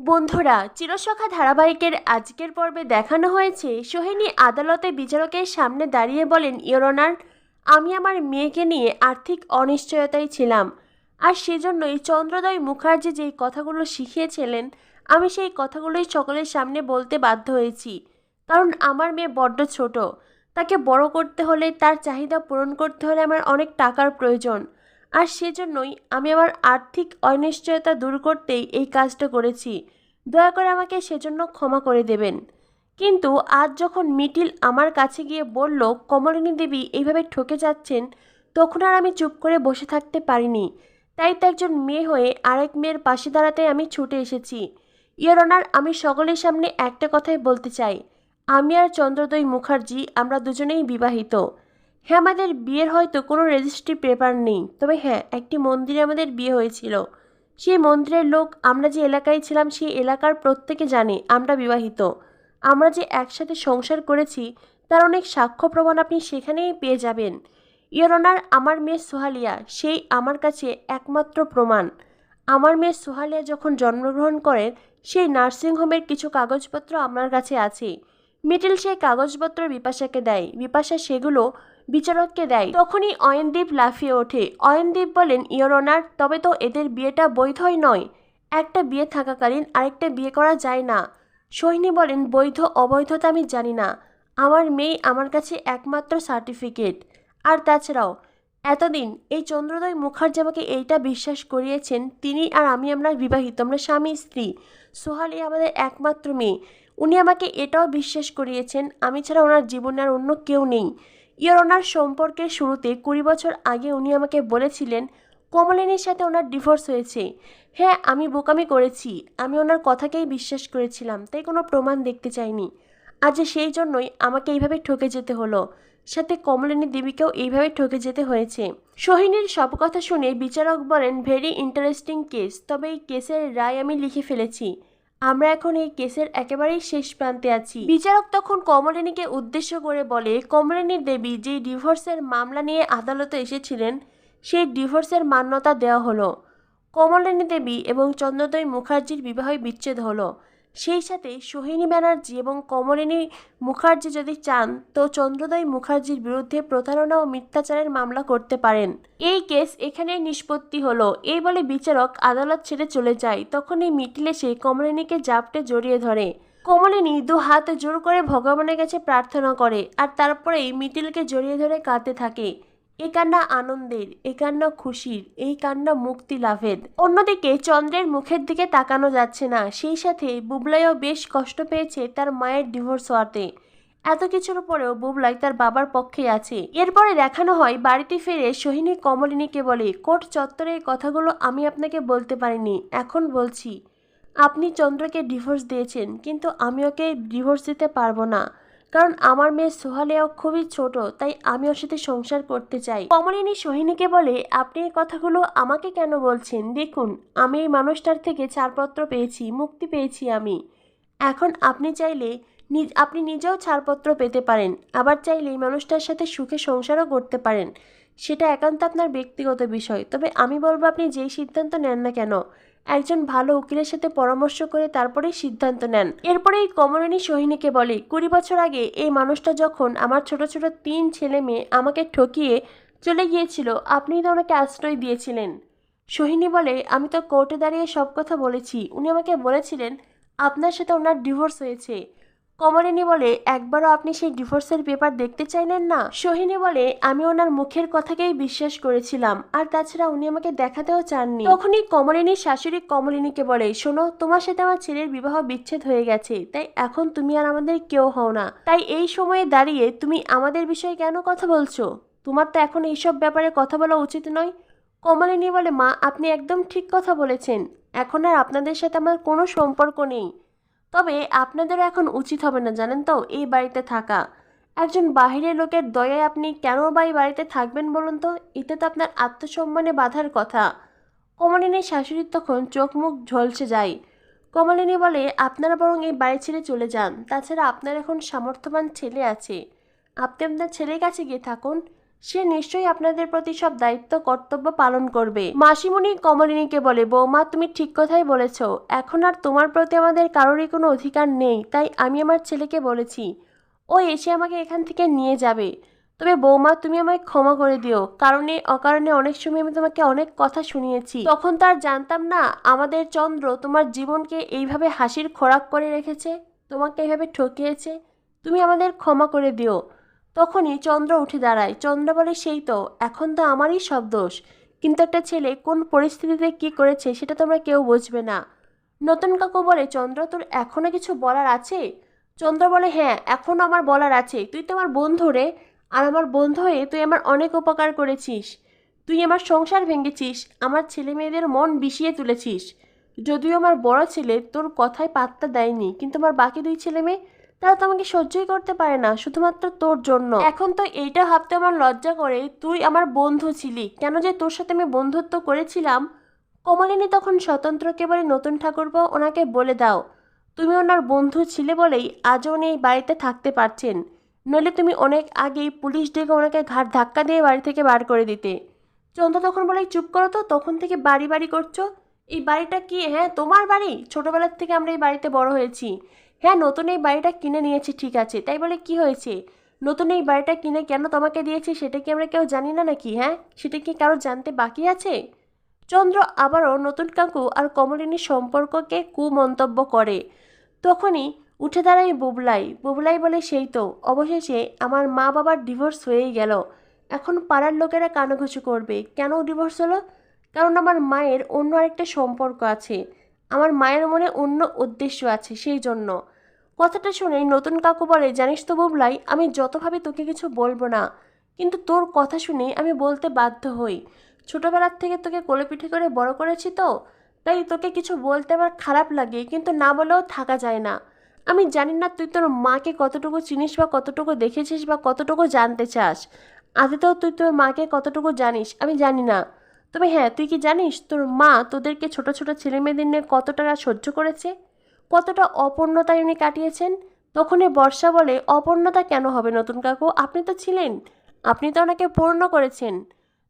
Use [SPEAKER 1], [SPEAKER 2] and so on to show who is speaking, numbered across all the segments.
[SPEAKER 1] বন্ধুরা, চিরসখা ধারাবাহিকের আজকের পর্বে দেখানো হয়েছে সোহিনী আদালতে বিচারকের সামনে দাঁড়িয়ে বলেন ইয়রনার আমি আমার মেয়েকে নিয়ে আর্থিক অনিশ্চয়তায় ছিলাম আর সেজন্যই চন্দ্রদয় মুখার্জি যেই কথাগুলো শিখিয়েছিলেন, আমি সেই কথাগুলোই সকলের সামনে বলতে বাধ্য হয়েছি। কারণ আমার মেয়ে বড্ড ছোট, তাকে বড় করতে হলে, তার চাহিদা পূরণ করতে হলে আমার অনেক টাকার প্রয়োজন। আর সেজন্যই আমি আমার আর্থিক অনিশ্চয়তা দূর করতেই এই কাজটা করেছি। দয়া করে আমাকে সেজন্য ক্ষমা করে দেবেন। কিন্তু আজ যখন মিটিল আমার কাছে গিয়ে বলল, কমলিনী দেবী এইভাবে ঠকে যাচ্ছেন, তখন আর আমি চুপ করে বসে থাকতে পারিনি। তাই তো একজন মেয়ে হয়ে আরেক মেয়ের পাশে দাঁড়াতে আমি ছুটে এসেছি। ইয়ার অনার, আমি সকলের সামনে একটা কথাই বলতে চাই। আমি আর চন্দ্রদয় মুখার্জি আমরা দুজনেই বিবাহিত। হ্যাঁ আমাদের বিয়ের হয়তো কোনো রেজিস্ট্রি পেপার নেই। তবে হ্যাঁ একটি মন্দিরে আমাদের বিয়ে হয়েছিল। সেই মন্দিরের লোক, আমরা যে এলাকায় ছিলাম, সেই এলাকার প্রত্যেকে জানে আমরা বিবাহিত। আমরা যে একসাথে সংসার করেছি, তার অনেক সাক্ষ্য প্রমাণ আপনি সেখানেই পেয়ে যাবেন। ইয়র অনার আমার মেয়ে সোহালিয়া, সেই আমার কাছে একমাত্র প্রমাণ। আমার মেয়ে সোহালিয়া যখন জন্মগ্রহণ করেন সেই নার্সিংহোমের কিছু কাগজপত্র আমার কাছে আছে। মিটিল সেই কাগজপত্র বিপাশাকে দেয়। বিপাশা সেগুলো বিচারককে দেয়। তখনই অয়নদীপ লাফিয়ে ওঠে। অয়নদীপ বলেন ইয়র অনার, তবে তো এদের বিয়েটা বৈধই নয়। একটা বিয়ে থাকাকালীন আরেকটা বিয়ে করা যায় না। সোহিনী বলেন, বৈধ অবৈধতা আমি জানি না। আমার মেয়ে আমার কাছে একমাত্র সার্টিফিকেট। আর তাছাড়াও, এতদিন এই চন্দ্রোদয় মুখার্জি আমাকে এইটা বিশ্বাস করিয়েছেন, তিনি আর আমি আমরা বিবাহিত, আমরা স্বামী, স্ত্রী। সোহালি আমাদের একমাত্র মেয়ে। উনি আমাকে এটাও বিশ্বাস করিয়েছেন, আমি ছাড়া ওনার জীবনে আর অন্য কেউ নেই। ইয়র ওনার সম্পর্কের শুরুতে কুড়ি বছর আগে উনি আমাকে বলেছিলেন, কমলিনীর সাথে ওনার ডিভোর্স হয়েছে। হ্যাঁ আমি বোকামি করেছি। আমি ওনার কথাকেই বিশ্বাস করেছিলাম, তাই কোনো প্রমাণ দেখতে চাইনি। আজ সেই জন্যই আমাকে এইভাবে ঠকে যেতে হলো। সাথে কমলিনী দেবীকেও এইভাবে ঠকে যেতে হয়েছে। সোহিনীর সব কথা শুনে বিচারক বলেন, ভেরি ইন্টারেস্টিং কেস। তবে এই কেসের রায় আমি লিখে ফেলেছি। আমরা এখন এই কেসের একেবারেই শেষ প্রান্তে আছি। বিচারক তখন কমলিনীকে উদ্দেশ্য করে বলে, কমলিনী দেবী, যে ডিভোর্সের মামলা নিয়ে আদালতে এসেছিলেন, সেই ডিভোর্সের মান্যতা দেওয়া হলো। কমলিনী দেবী এবং চন্দ্রদয় মুখার্জির বিবাহ বিচ্ছেদ হলো। সেই সাথে সোহিনী ব্যানার্জি এবং কমলিনী মুখার্জি যদি চান, তো চন্দ্রদয় মুখার্জির বিরুদ্ধে প্রতারণা ও মিথ্যাচারের মামলা করতে পারেন। এই কেস এখানেই নিষ্পত্তি হলো। এই বলে বিচারক আদালত ছেড়ে চলে যায়। তখন এই মিটিল এসে কমলিনীকে জাপটে জড়িয়ে ধরে। কমলিনী দু হাত জোর করে ভগবানের কাছে প্রার্থনা করে, আর তারপরেই মিটিলকে জড়িয়ে ধরে কাঁদতে থাকে। এই কান্না আনন্দের এই কান্না খুশির, এই কান্না মুক্তি লাভের। অন্যদিকে চন্দ্রের মুখের দিকে তাকানো যাচ্ছে না। সেই সাথে বুবলাইও বেশ কষ্ট পেয়েছে তার মায়ের ডিভোর্স হওয়াতে। এত কিছুর পরেও বুবলাই তার বাবার পক্ষে আছে। এরপরে দেখানো হয়, বাড়িতে ফিরে সোহিনী কমলিনীকে বলে, কোর্ট চত্বরে এই কথাগুলো আমি আপনাকে বলতে পারিনি। এখন বলছি, আপনি চন্দ্রকে ডিভোর্স দিয়েছেন, কিন্তু আমি ওকে ডিভোর্স দিতে পারব না। কারণ আমার মেয়ে সোহালেও খুবই ছোট, তাই আমি ওর সাথে সংসার করতে চাই। কমলিনী সোহিনীকে বলে, আপনি এই কথাগুলো আমাকে কেন বলছেন? দেখুন, আমি এই মানুষটার থেকে ছাড়পত্র পেয়েছি, মুক্তি পেয়েছি আমি। এখন আপনি চাইলে আপনি নিজেও ছাড়পত্র পেতে পারেন, আবার চাইলে এই মানুষটার সাথে সুখে সংসারও করতে পারেন। সেটা একান্ত আপনার ব্যক্তিগত বিষয়, তবে আমি বলব আপনি যেই সিদ্ধান্ত নেন না কেন একজন ভালো উকিলের সাথে পরামর্শ করে তারপরেই সিদ্ধান্ত নেন। এরপরেই কমলিনী সোহিনীকে বলে, কুড়ি বছর আগে এই মানুষটা যখন আমার ছোট ছোট তিন ছেলে মেয়ে আমাকে ঠকিয়ে চলে গিয়েছিল আপনি তো ওনাকে আশ্রয় দিয়েছিলেন। সোহিনী বলে, আমি তো কোর্টে দাঁড়িয়ে সব কথা বলেছি। উনি আমাকে বলেছিলেন, আপনার সাথে ওনার ডিভোর্স হয়েছে। কমলিনী বলে, একবারও আপনি সেই ডিভোর্সের পেপার দেখতে চাইলেন না? সোহিনী বলে, আমি ওনার মুখের কথাকেই বিশ্বাস করেছিলাম, আর তাছাড়া উনি আমাকে দেখাতেও চাননি। তখনই কমলিনীর শাশুড়ি কমলিনীকে বলে, শোনো, তোমার সাথে আমার ছেলের বিবাহ বিচ্ছেদ হয়ে গেছে, তাই এখন তুমি আর আমাদের কেউ হও না। তাই এই সময়ে দাঁড়িয়ে তুমি আমাদের বিষয়ে কেন কথা বলছো? তোমার তো এখন এইসব ব্যাপারে কথা বলা উচিত নয়। কমলিনী বলে, মা, আপনি একদম ঠিক কথা বলেছেন। এখন আর আপনাদের সাথে আমার কোনো সম্পর্ক নেই। তবে আপনাদেরও এখন উচিত হবে না, জানেন তো, এই বাড়িতে থাকা। একজন বাহিরের লোকের দয়ায় আপনি কেন বা এই বাড়িতে থাকবেন বলুন তো? এতে তো আপনার আত্মসম্মানে বাধার কথা। কমলিনীর শাশুড়ির তখন চোখ মুখ ঝলসে যায়। কমলিনী বলে, আপনারা বরং এই বাড়ি ছেড়ে চলে যান। তাছাড়া আপনার এখন সামর্থ্যবান ছেলে আছে। আপনি আপনার ছেলের কাছে গিয়ে থাকুন। সে নিশ্চয়ই আপনাদের প্রতি সব দায়িত্ব, কর্তব্য পালন করবে। মাসিমণি কমলিনীকে বলে, বৌমা, তুমি ঠিক কথাই বলেছ। এখন আর তোমার প্রতি আমাদের কারোরই কোনো অধিকার নেই, তাই আমি আমার ছেলেকে বলেছি, ও এসে আমাকে এখান থেকে নিয়ে যাবে। তবে বৌমা, তুমি আমায় ক্ষমা করে দিও, কারণে অকারণে অনেক সময় আমি তোমাকে অনেক কথা শুনিয়েছি। তখন তার জানতাম না, আমাদের চন্দ্র তোমার জীবনকে এইভাবে হাসির খোরাক করে রেখেছে, তোমাকে এইভাবে ঠকিয়েছে। তুমি আমাদের ক্ষমা করে দিও। তখনই চন্দ্র উঠে দাঁড়ায়। চন্দ্র বলে, সেই তো, এখন তো আমারই সব দোষ। কিন্তু একটা ছেলে কোন পরিস্থিতিতে কি করেছে সেটা তোমরা কেউ বুঝবে না। নতুন কাকু বলে, চন্দ্র, তোর এখনও কিছু বলার আছে? চন্দ্র বলে হ্যাঁ এখনও আমার বলার আছে। তুই তো আমার বন্ধু রে। আর আমার বন্ধু হয়ে তুই আমার অনেক উপকার করেছিস। তুই আমার সংসার ভেঙেছিস। আমার ছেলে মেয়েদের মন বিষিয়ে তুলেছিস। যদিও আমার বড় ছেলে তোর কথায় পাত্তা দেয়নি, কিন্তু আমার বাকি দুই ছেলে মেয়ে তারা তো আমাকে সহ্যই করতে পারে না, শুধুমাত্র তোর জন্য। এখন তো এইটা ভাবতে আমার লজ্জা করে, তুই আমার বন্ধু ছিলি। কেন যে তোর সাথে আমি বন্ধুত্ব করেছিলাম, কমলিনী তখন স্বতন্ত্রকে বলে, নতুন ঠাকুরপো, ওনাকে বলে দাও। তুমি ওনার বন্ধু ছিলে বলেই আজও উনি এই বাড়িতে থাকতে পারছেন। নইলে তুমি অনেক আগেই পুলিশ ডেকে ওনাকে ঘাট ধাক্কা দিয়ে বাড়ি থেকে বার করে দিতে। চন্দ্র তখন বলে, চুপ করো তো, তখন থেকে বাড়ি বাড়ি করছ। এই বাড়িটা কি? হ্যাঁ তোমার বাড়ি? ছোটবেলার থেকে আমরা এই বাড়িতে বড় হয়েছি। হ্যাঁ নতুন এই বাড়িটা কিনে নিয়েছি, ঠিক আছে। তাই বলে কি হয়েছে? নতুন এই বাড়িটা কিনে কেন তোমাকে দিয়েছি সেটা কি আমরা কেউ জানি না নাকি হ্যাঁ? সেটা কি কারও জানতে বাকি আছে? চন্দ্র আবারও নতুন কাকু আর কমলিনীর সম্পর্ককে কুমন্তব্য করে। তখনই উঠে দাঁড়ায় বুবলাই। বুবলাই বলে, সেই তো, অবশেষে আমার মা বাবার ডিভোর্স হয়েই গেল। এখন পাড়ার লোকেরা কানাঘুষু করবে। কেন ডিভোর্স হলো? কারণ আমার মায়ের অন্য আরেকটা সম্পর্ক আছে। আমার মায়ের মনে অন্য উদ্দেশ্য আছে, সেই জন্য। কথাটা শুনে নতুন কাকু বলে, জানিস তো বুবলাই, আমি যতভাবে তোকে কিছু বলব না, কিন্তু তোর কথা শুনে আমি বলতে বাধ্য হই। ছোটবেলার থেকে তোকে কোলে পিঠে করে বড় করেছি তো, তাই তোকে কিছু বলতে আমার খারাপ লাগে, কিন্তু না বলেও থাকা যায় না। আমি জানি না তুই তোর মাকে কতটুকু চিনিস বা কতটুকু দেখেছিস বা কতটুকু জানতে চাস। আদিতেও তুই তোর মাকে কতটুকু জানিস, আমি জানি না। তবে হ্যাঁ তুই কি জানিস তোর মা তোদেরকে ছোট ছোট ছেলে মেয়েদের নিয়ে কতটা সহ্য করেছে? কতটা অপূর্ণতায় উনি কাটিয়েছেন? তখনই বর্ষা বলে, অপূর্ণতা কেন হবে নতুন কাকু? আপনি তো ছিলেন। আপনি তো ওনাকে পূর্ণ করেছেন।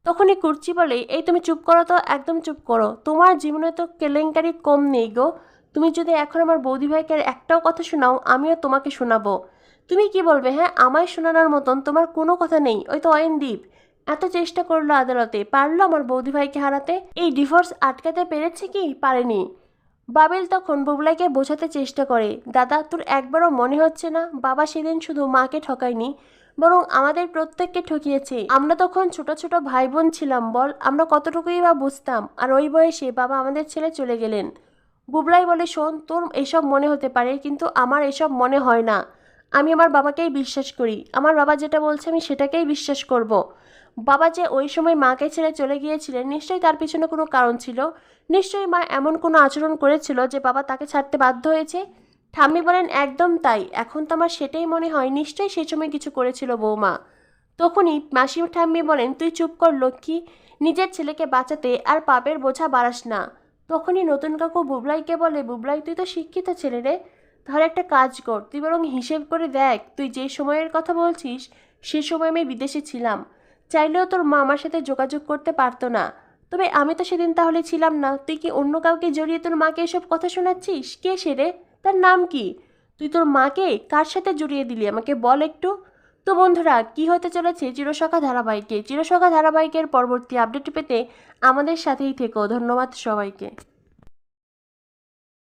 [SPEAKER 1] তখনই কুর্চি বলে, এই তুমি চুপ করো তো, একদম চুপ করো। তোমার জীবনে তো কেলেঙ্কারি কম নেই গো। তুমি যদি এখন আমার বৌদি ভাইকে একটাও কথা শোনাও, আমিও তোমাকে শোনাবো। তুমি কি বলবে হ্যাঁ? আমায় শোনানোর মতন তোমার কোনো কথা নেই। ওই তো অয়নদীপ। এত চেষ্টা করল আদালতে, পারল আমার বৌদি ভাইকে হারাতে। এই ডিভোর্স আটকাতে পেরেছে কি? পারেনি। বাবেল তখন বুবলাইকে বোঝাতে চেষ্টা করে, দাদা, তোর একবারও মনে হচ্ছে না? বাবা সেদিন শুধু মাকে ঠকায়নি, বরং আমাদের প্রত্যেককে ঠকিয়েছে। আমরা তখন ছোট ছোট ভাই বোন ছিলাম, বল, আমরা কতটুকুই বা বুঝতাম, আর ওই বয়সে বাবা আমাদের ছেলে চলে গেলেন। বুবলাই বলে, শোন, তোর এসব মনে হতে পারে, কিন্তু আমার এসব মনে হয় না। আমি আমার বাবাকেই বিশ্বাস করি। আমার বাবা যেটা বলছে আমি সেটাকেই বিশ্বাস করব। বাবা যে ওই সময় মাকে ছেড়ে চলে গিয়েছিলেন, নিশ্চয়ই তার পিছনে কোনো কারণ ছিল? নিশ্চয়ই মা এমন কোনো আচরণ করেছিল যে বাবা তাকে ছাড়তে বাধ্য হয়েছে? ঠাম্মি বলেন, একদম তাই। এখন তো আমার সেটাই মনে হয়, নিশ্চয়ই সে সময় কিছু করেছিল বৌমা। তখনই মাসি ঠাম্মি বলেন, তুই চুপ কর লক্ষ্মী, নিজের ছেলেকে বাঁচাতে আর পাপের বোঝা বাড়াস না। তখনই নতুন কাকু, বুবলাইকে বলে, বুবলাই, তুই তো শিক্ষিত ছেলে রে তাহলে একটা কাজ কর, তুই বরং হিসেব করে দেখ, তুই যে সময়ের কথা বলছিস, সে সময় আমি বিদেশে ছিলাম। চাইলেও তোর মা আমার সাথে যোগাযোগ করতে পারতো না। তবে আমি তো সেদিন তাহলে ছিলাম না। তুই কি অন্য কাউকে জড়িয়ে তোর মাকে এসব কথা শোনাচ্ছিস? কে সে রে? তার নাম কি? তুই তোর মাকে কার সাথে জড়িয়ে দিলি? আমাকে বল একটু। তো বন্ধুরা, কি হতে চলেছে চিরসখা ধারাবাহিকে? চিরসখা ধারাবাহিকের পরবর্তী আপডেট পেতে আমাদের সাথেই থেকো। ধন্যবাদ সবাইকে।